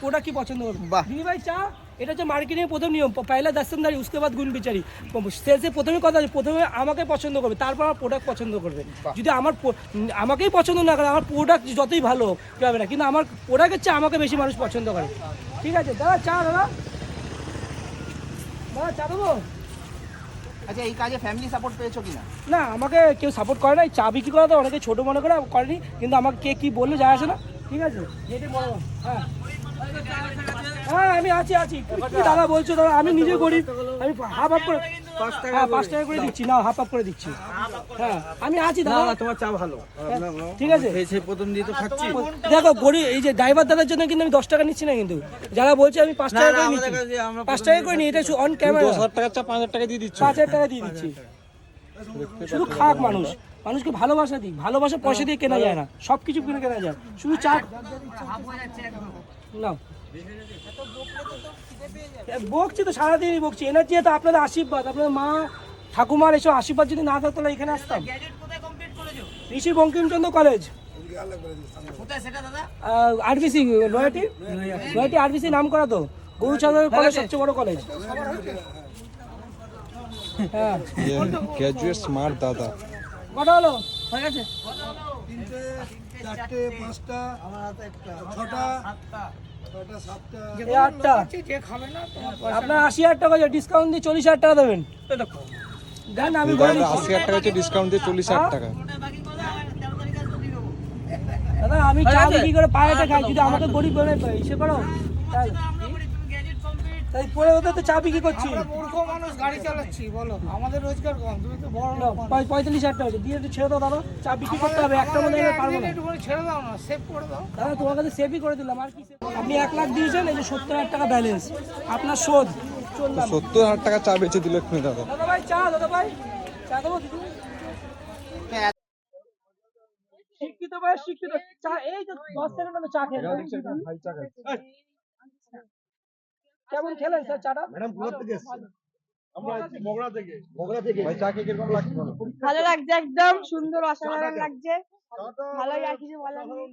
Product কি পছন্দ করবে। দিদি ভাই চা? এটা হচ্ছে মার্কেটিং প্রথম নিয়ম। পয়লা দস্তনদারি উসকে বাদ গুণ বিচারি। সেলসে প্রথমে কথা আছে, প্রথমে আমাকে পছন্দ করবে তারপর আমার প্রোডাক্ট পছন্দ করবে। যদি আমার আমাকেই পছন্দ না করে আমার প্রোডাক্ট যতই ভালো হোক, যাবে না। কিন্তু আমার প্রোডাক্টের চেয়ে আমাকে বেশি মানুষ পছন্দ করে। ঠিক আছে দাদা চা দাদা? দাদা চা দেবো? আচ্ছা এই কাজে ফ্যামিলি সাপোর্ট পেয়েছ কিনা? না না আমাকে কেউ সাপোর্ট করে নাই। চা বিক্রি করা তো অনেকে ছোটো মনে করে করেনি কিন্তু আমাকে কে কী বললে যায় আসে না। ঠিক আছে। হ্যাঁ হ্যাঁ আমি আছি আছি। কি দাদা বলছো? দাদা আমি নিজে গরিব আমি হাফ হাফ করে হ্যাঁ পাঁচ টাকা করে দিচ্ছি। না হাফ হাফ করে দিচ্ছি। হ্যাঁ আমি আছি দাদা। তোমার চা ভালো। ঠিক আছে। খেয়েছে প্রথম দিয়ে তো খাচ্ছি। দেখো গরিব এই যে ড্রাইভার দাদার জন্য কিন্তু আমি দশ টাকা নিচ্ছি না কিন্তু। যারা বলছে আমি পাঁচ টাকা করে নিচ্ছি। পাঁচ টাকা করে নিই এটা অন ক্যামেরা দশ চা পাঁচ হাজার টাকা দিয়ে দিচ্ছ। পাঁচ হাজার টাকা দিয়ে দিচ্ছি। শুধু খাক মানুষ। মানুষকে ভালোবাসা দিই। ভালোবাসা পয়সা দিয়ে কেনা যায় না। সব কিছু কিনে কেনা যায়। শুধু চা না বকছি তো, সারাদিনই বকছি। এনার্জি তো আপনাদের আশীর্বাদ। আপনাদের মা, ঠাকুমার এসব আশীর্বাদ যদি না থাকতো এখানে আসতাম। ঋষি বঙ্কিমচন্দ্র কলেজ আরবিসি নয়াটি নয়াটি আরবিসি নাম করা তো। গৌরচাঁদের কলেজ সবচেয়ে বড় কলেজ হ্যাঁ। গ্র্যাজুয়েট স্মার্ট দাদা। কটা হলো হয়ে গেছে? চারটে পাঁচটা ছটা ছটা সাতটা। এই আটটা। আপনার আশি হাজার টাকা ডিসকাউন্ট দিয়ে চল্লিশ হাজার টাকা দেবেন। দেন আমি আশি হাজার টাকা ডিসকাউন্ট দিয়ে চল্লিশ হাজার টাকা। দাদা আমি চা বিক্রি করে পায়েটা খাই যদি আমাকে গরিব বলে ইসে করো। তাই পরে ওদের তো চা বিক্রি করছি? মূর্খ মানুষ গাড়ি চালাচ্ছি বলো। আমাদের রোজগার কম তুমি তো বড় পঁয়- পঁয়তাল্লিশ হাজার টাকা। দিয়ে একটু ছেড়ে দাও দাদা চা বিক্রি করতে হবে? একটা মনে হয় পারব না। ছেড়ে দাও না সেভ করে দাও। দাদা তোমার কাছে সেভই করে দিলাম আর কি আপনি এক লাখ দিয়েছেন এই যে সত্তর হাজার টাকা ব্যালেন্স আপনার শোধ সত্তর হাজার টাকা চা বেচে দিল এক্ষুনি দাদা। দাদা ভাই চা দাদা ভাই চা দেবো দিদি? শিক্ষিত ভাই শিক্ষিত। চা এই তো দশ সেকেন্ড চা খেয়ে কেমন খেলেন স্যার চাটা? ভাই চা খেয়ে কীরকম লাগছে ভালো লাগছে একদম সুন্দর অসাধারণ লাগছে। ভালোই আর কিছু বলার নেই